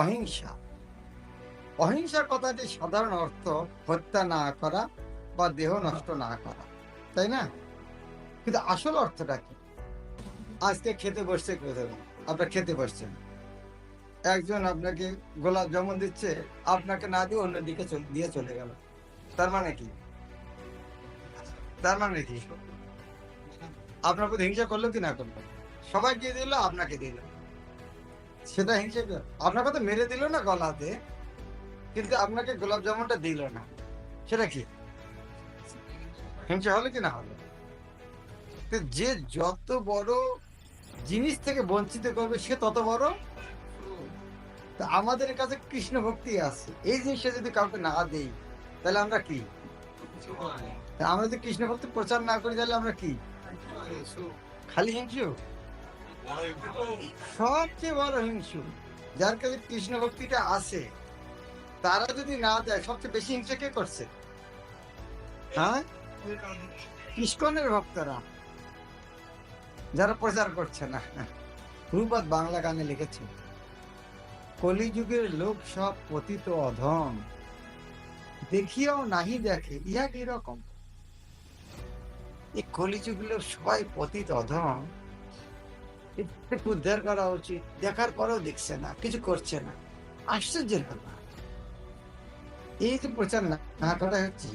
অহিংসা। অহিংসার কথাটি সাধারণ অর্থ হত্যা না করা বা দেহ নষ্ট না করা, তাই না? কিন্তু আসল অর্থটা কি? আজকে খেতে বসছে আপনার খেতে বসছেন। একজন আপনাকে গোলাপ জামুন দিচ্ছে, আপনাকে না দিয়ে অন্যদিকে দিয়ে চলে গেল। তার মানে কি? তার মানে কি? আপনার প্রতি হিংসা করল কি না করল সবাই দিয়ে দিল, আপনাকে দিয়ে দিল। সেটা হিংসা কি? আপনার কথা মেরে দিল না গলাতে, কিন্তু আপনাকে গোলাপ জামুনটা দিল না। সেটা কি? হিংসা হলো কি না হলো? যে যত বড় জিনিস থেকে বঞ্চিত করবে, সে তত বড়? তা আমাদের কাছে কৃষ্ণ ভক্তি আছে। এই জিনিসটা যদি কাউকে না দেই, তাহলে আমরা কি? আমরা যদি কৃষ্ণ ভক্তি প্রচার না করি, তাহলে আমরা কি? খালি হিংসু সবচেয়ে বড় হিংসু, যার কাছে কৃষ্ণ ভক্তিটা আছে, তারা যদি না দেয়, সবচেয়ে বেশি হিংসা কে করছে? হ্যাঁ? ইস্কনের ভক্তরা, যারা প্রচার করছে না। রূপত বাংলা গানে লিখেছে, কলিযুগের লোক সব পতিত অধম, দেখিয়াও নাহি দেখে, ইহা কি রকম? এই কলিযুগের লোক সবাই পতিত অধম। উদ্ধার করা উচিত। দেখার পরেও দেখছে না, কিছু করছে না। আশ্চর্যের ব্যাপার। এই তো প্রচার না করা হচ্ছে